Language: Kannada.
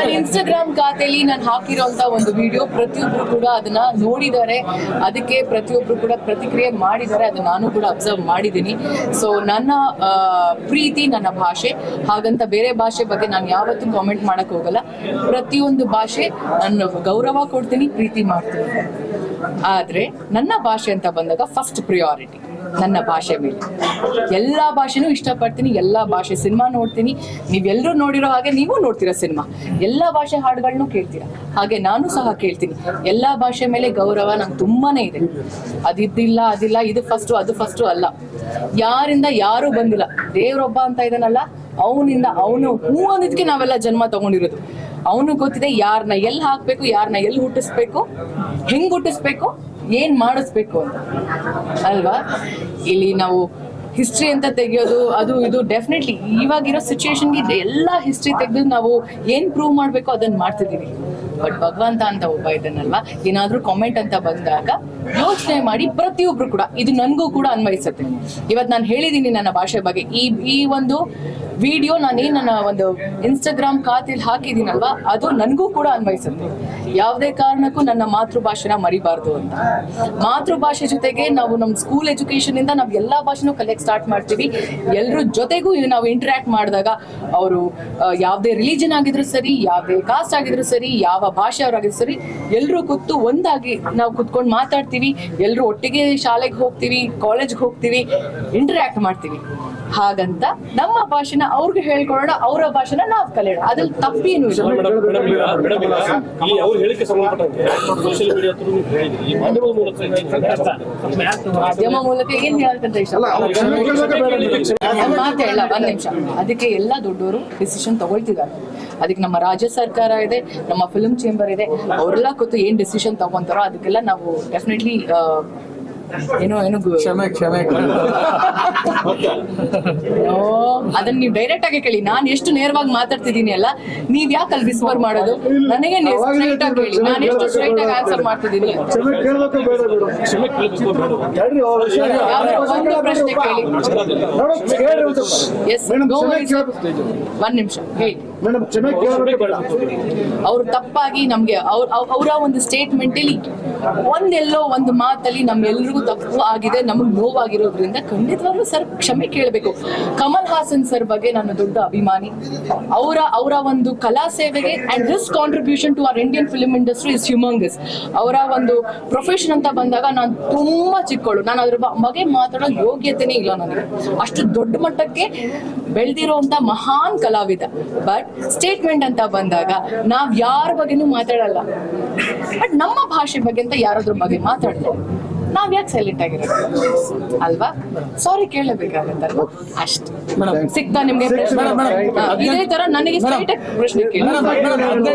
ನನ್ನ ಇನ್ಸ್ಟಾಗ್ರಾಮ್ ಖಾತೆಯಲ್ಲಿ ನಾನು ಹಾಕಿರೋಂತ ಒಂದು ವಿಡಿಯೋ ಪ್ರತಿಯೊಬ್ರು ಕೂಡ ಅದನ್ನ ನೋಡಿದ್ದಾರೆ. ಅದಕ್ಕೆ ಪ್ರತಿಯೊಬ್ರು ಕೂಡ ಪ್ರತಿಕ್ರಿಯೆ ಮಾಡಿದ್ದಾರೆ. ಅದನ್ನ ನಾನು ಕೂಡ ಅಬ್ಸರ್ವ್ ಮಾಡಿದ್ದೀನಿ. ಸೊ ನನ್ನ ಪ್ರೀತಿ ನನ್ನ ಭಾಷೆ. ಹಾಗಂತ ಬೇರೆ ಭಾಷೆ ಬಗ್ಗೆ ನಾನು ಯಾವತ್ತೂ ಕಾಮೆಂಟ್ ಮಾಡಕ್ ಹೋಗಲ್ಲ. ಪ್ರತಿಯೊಂದು ಭಾಷೆ ನಾನು ಗೌರವ ಕೊಡ್ತೀನಿ, ಪ್ರೀತಿ ಮಾಡ್ತೀನಿ. ಆದ್ರೆ ನನ್ನ ಭಾಷೆ ಅಂತ ಬಂದಾಗ ಫಸ್ಟ್ ಪ್ರಿಯಾರಿಟಿ ನನ್ನ ಭಾಷೆ ಮೇಲೆ. ಎಲ್ಲಾ ಭಾಷೆನೂ ಇಷ್ಟಪಡ್ತೀನಿ, ಎಲ್ಲಾ ಭಾಷೆ ಸಿನಿಮಾ ನೋಡ್ತೀನಿ. ನೀವೆಲ್ಲರೂ ನೋಡಿರೋ ಹಾಗೆ ನೀವು ನೋಡ್ತೀರಾ ಸಿನಿಮಾ. ಎಲ್ಲಾ ಭಾಷೆ ಹಾಡುಗಳನ್ನು ಕೇಳ್ತೀರಾ. ಹಾಗೆ ನಾನು ಸಹ ಕೇಳ್ತೀನಿ. ಎಲ್ಲ ಭಾಷೆ ಮೇಲೆ ಗೌರವ ನಂಗೆ ತುಂಬಾನೇ ಇದೆ. ಅದಿದ್ದಿಲ್ಲ, ಅದಿಲ್ಲ, ಇದು ಫಸ್ಟು ಅದು ಫಸ್ಟು ಅಲ್ಲ. ಯಾರಿಂದ ಯಾರು ಬಂದಿಲ್ಲ. ದೇವ್ರೊಬ್ಬ ಅಂತ ಇದನ್ನಲ್ಲ ಅವನಿಂದ ಅವನು ಹೂ ಅಂದಿದ್ಕೆ ನಾವೆಲ್ಲ ಜನ್ಮ ತಗೊಂಡಿರೋದು. ಅವನು ಗೊತ್ತಿದೆ ಯಾರನ್ನ ಎಲ್ಲಿ ಹಾಕ್ಬೇಕು ಯಾರನ್ನ ಎಲ್ಲಿ ಹುಟ್ಟಿಸ್ಬೇಕು, ಹೆಂಗ್ ಹುಟ್ಟಿಸ್ಬೇಕು, ಏನ್ ಮಾಡಿಸ್ಬೇಕು ಅಂತ. ಅಲ್ವಾ? ಇಲ್ಲಿ ನಾವು ಹಿಸ್ಟ್ರಿ ಅಂತ ತೆಗೆಯೋದು, ಅದು ಇದು ಡೆಫಿನೆಟ್ಲಿ ಇವಾಗಿರೋ ಸಿಚುವೇಶನ್ಗೆ ಎಲ್ಲ ಹಿಸ್ಟ್ರಿ ತೆಗೆದು ನಾವು ಏನ್ ಪ್ರೂವ್ ಮಾಡ್ಬೇಕು ಅದನ್ನ ಮಾಡ್ತಿದೀವಿ ಬಟ್ ಭಗವಂತ ಅಂತ ಒಬ್ಬ ಇದನ್ನಲ್ಲ ಏನಾದ್ರೂ ಕಾಮೆಂಟ್ ಅಂತ ಬಂದಾಗ ಯೋಚನೆ ಮಾಡಿ ಪ್ರತಿಯೊಬ್ರು ಕೂಡ, ಇದು ನನಗೂ ಕೂಡ ಅನ್ವಯಿಸುತ್ತೆ. ಇವತ್ತು ನಾನು ಹೇಳಿದ್ದೀನಿ ನನ್ನ ಭಾಷೆ ಬಗ್ಗೆ. ಈ ಈ ಒಂದು ವಿಡಿಯೋ ನಾನೇನು ನನ್ನ ಒಂದು ಇನ್ಸ್ಟಾಗ್ರಾಮ್ ಖಾತೆಯಲ್ಲಿ ಹಾಕಿದ್ದೀನಲ್ವಾ, ಅದು ನನಗೂ ಕೂಡ ಅನ್ವಯಿಸುತ್ತೆ. ಯಾವುದೇ ಕಾರಣಕ್ಕೂ ನನ್ನ ಮಾತೃಭಾಷೆನ ಮರಿಬಾರ್ದು ಅಂತ. ಮಾತೃಭಾಷೆ ಜೊತೆಗೆ ನಾವು ನಮ್ಮ ಸ್ಕೂಲ್ ಎಜುಕೇಶನ್ ಇಂದ ನಾವು ಎಲ್ಲ ಭಾಷೆನೂ ಕಲಿಯಕ್ಕೆ ಸ್ಟಾರ್ಟ್ ಮಾಡ್ತೀವಿ. ಎಲ್ಲರ ಜೊತೆಗೂ ನಾವು ಇಂಟರಾಕ್ಟ್ ಮಾಡಿದಾಗ ಅವರು ಯಾವುದೇ ರಿಲಿಜನ್ ಆಗಿದ್ರು ಸರಿ, ಯಾವುದೇ ಕಾಸ್ಟ್ ಆಗಿದ್ರು ಸರಿ, ಯಾವ ಭಾಷೆ ಅವರಾಗಿದ್ರು ಸರಿ ಎಲ್ಲರೂ ಕೂತು ಒಂದಾಗಿ ನಾವು ಕುತ್ಕೊಂಡು ಮಾತಾಡ್ತೀವಿ. ಎಲ್ಲರೂ ಒಟ್ಟಿಗೆ ಶಾಲೆಗೆ ಹೋಗ್ತೀವಿ ಕಾಲೇಜ್ಗೆ ಹೋಗ್ತೀವಿ ಇಂಟರಾಕ್ಟ್ ಮಾಡ್ತೀವಿ. ಹಾಗಂತ ನಮ್ಮ ಭಾಷೆನ ಅವ್ರಿಗೆ ಹೇಳ್ಕೊಳ್ಳೋಣ ಅವರ ಭಾಷೆನ ನಾವು ಕಲಿಯೋಣ. ಅದ್ರಲ್ಲಿ ತಪ್ಪೇನು ಮಾಧ್ಯಮ ಮೂಲಕ ಏನ್ ಹೇಳಕ್ಕಂತ ಇಷ್ಟ? ಮಾತು ಹೇಳ ಒಂದ್ ನಿಮಿಷ. ಅದಕ್ಕೆ ಎಲ್ಲ ದೊಡ್ಡವರು ಡಿಸಿಷನ್ ತಗೊಳ್ತಿದ್ದಾರೆ. ಅದಕ್ಕೆ ನಮ್ಮ ರಾಜ್ಯ ಸರ್ಕಾರ ಇದೆ ನಮ್ಮ ಫಿಲ್ಮ್ ಚೇಂಬರ್ ಇದೆ. ಅವರೆಲ್ಲ ಕೂತು ಏನ್ ಡಿಸಿಷನ್ ತಗೊಂತಾರೋ ಅದಕ್ಕೆಲ್ಲ ನಾವು ಡೆಫಿನೆಟ್ಲಿ ಏನೋ ಏನು ಕ್ಷಮೆ ಕ್ಷಮೆ ಓ ಅದನ್ನ ನೀವು ಡೈರೆಕ್ಟ್ ಆಗಿ ಕೇಳಿ. ನಾನು ಎಷ್ಟು ನೇರವಾಗಿ ಮಾತಾಡ್ತಿದ್ದೀನಿ ಅಲ್ಲ ನೀವ್ ಯಾಕೆ ಅಲ್ಲಿ ವಿಸ್ಪರ್ ಮಾಡೋದು? ನನಗೆ ಸ್ಟ್ರೈಟ್ ಆಗಿ ಕೇಳಿ. ನಾನು ಎಷ್ಟು ಸ್ಟ್ರೈಟ್ ಆಗಿ ಆನ್ಸರ್ ಮಾಡ್ತಿದ್ದೀನಿ. ಕ್ಷಮೆ ಕೇಳಬೇಕು ಬೇಡ ಬೇಡ. ಕ್ಷಮೆ ಕೇಳಬೇಕು ಬೇಡ. ಹೇಳ್ರಿ ಅವ್ರ? ವಿಷಯ ಯಾವ್ದಾದ್ರು ಒಂದು ಪ್ರಶ್ನೆ ಕೇಳಿ. ಎಸ್ ಒಂದ್ ನಿಮಿಷ ಹೇಳಿ. ಅವ್ರು ತಪ್ಪಾಗಿ ನಮ್ಗೆ ಅವ್ರ ಒಂದು ಸ್ಟೇಟ್ಮೆಂಟ್ ಅಲ್ಲಿ ಒಂದೆಲ್ಲೋ ಒಂದು ಮಾತಲ್ಲಿ ನಮ್ಗೆಲ್ರಿಗೂ ತಪ್ಪು ಆಗಿದೆ, ನಮಗ್ ನೋವಾಗಿರೋದ್ರಿಂದ ಖಂಡಿತವಾಗ್ಲೂ ಸರ್ ಕ್ಷಮೆ ಕೇಳಬೇಕು. ಕಮಲ್ ಹಾಸನ್ ಸರ್ ಬಗ್ಗೆ ನಾನು ದೊಡ್ಡ ಅಭಿಮಾನಿ. ಅವರ ಅವರ ಒಂದು ಕಲಾ ಸೇವೆಗೆ and this contribution to our Indian film industry is humongous ಅವರ ಒಂದು ಪ್ರೊಫೆಷನ್ ಅಂತ ಬಂದಾಗ ನಾನು ತುಂಬಾ ಚಿಕ್ಕವಳು ನಾನು ಅದ್ರ ಬಗ್ಗೆ ಮಾತಾಡೋ ಯೋಗ್ಯತೆನೇ ಇಲ್ಲ ನನಗೆ. ಅಷ್ಟು ದೊಡ್ಡ ಮಟ್ಟಕ್ಕೆ ಬೆಳೆದಿರುವಂತ ಮಹಾನ್ ಕಲಾವಿದ. ಬಟ್ ಸ್ಟೇಟ್ಮೆಂಟ್ ಅಂತ ಬಂದಾಗ ನಾವ್ ಯಾರ ಬಗ್ಗೆನೂ ಮಾತಾಡಲ್ಲ. ಬಟ್ ನಮ್ಮ ಭಾಷೆ ಬಗ್ಗೆ ಅಂತ ಯಾರಾದ್ರ ಬಗ್ಗೆ ಮಾತಾಡ್ತಾರೆ. ನಾವ್ ಯಾಕೆ ಸೈಲೆಂಟ್ ಆಗಿರೋದು? ಅಲ್ವಾ? ಸಾರಿ ಕೇಳಬೇಕಾಗತ್ತಲ್ವಾ ಅಷ್ಟೇ. ಸಿಗ್ತಾ ನಿಮ್ಗೆ ಪ್ರಶ್ನೆ. ಇದೇ ತರ ನನಗೆ ಸ್ಟ್ರೈಟ್ ಪ್ರಶ್ನೆ ಕೇಳಿ.